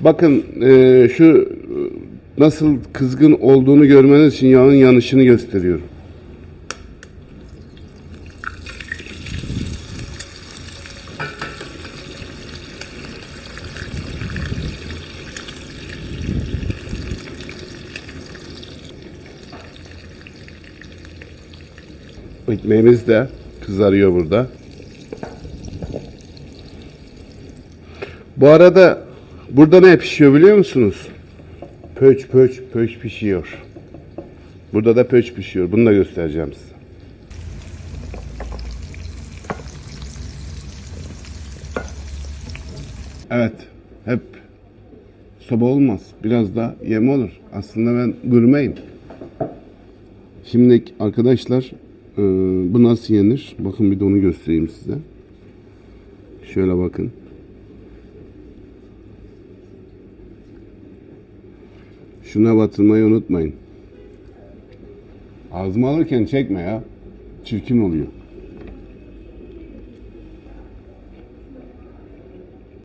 Bakın e, şu e, nasıl kızgın olduğunu görmeniz için yağın yanışını gösteriyorum. Ekmeğimiz de kızarıyor burada. Bu arada burada ne pişiyor biliyor musunuz? Pöç pöç pöç pişiyor. Burada da pöç pişiyor. Bunu da göstereceğim size. Evet. Hep soba olmaz. Biraz da yem olur. Aslında ben gurmeyim. Şimdi arkadaşlar e, bu nasıl yenir? Bakın bir de onu göstereyim size. Şöyle bakın. Şuna batırmayı unutmayın. Ağzıma alırken çekme ya. Çirkin oluyor.